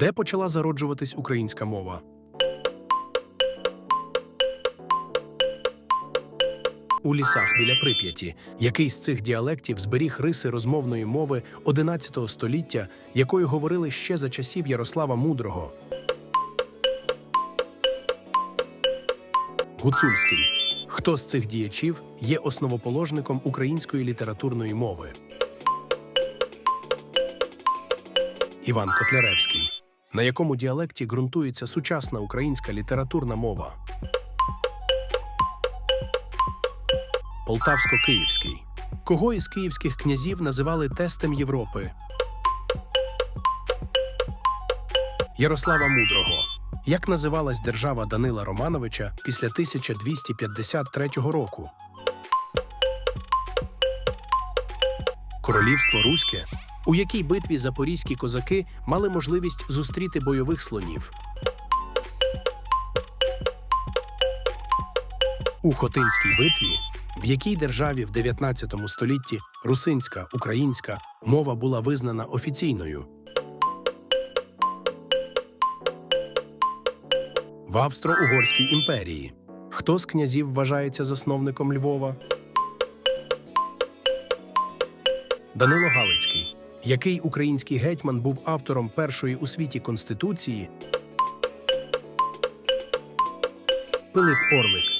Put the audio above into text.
Де почала зароджуватись українська мова? У лісах біля Прип'яті, який з цих діалектів зберіг риси розмовної мови 11 століття, якою говорили ще за часів Ярослава Мудрого. Гуцульський. Хто з цих діячів є основоположником української літературної мови? Іван Котляревський. На якому діалекті ґрунтується сучасна українська літературна мова? Полтавсько-Київський. Кого із київських князів називали тестем Європи? Ярослава Мудрого. Як називалась держава Данила Романовича після 1253 року? Королівство Руське. У якій битві запорізькі козаки мали можливість зустріти бойових слонів? У Хотинській битві, в якій державі в 19 столітті русинська українська мова була визнана офіційною. В Австро-Угорській імперії. Хто з князів вважається засновником Львова? Данило Галицький. Який український гетьман був автором першої у світі конституції? Пилип Орлик.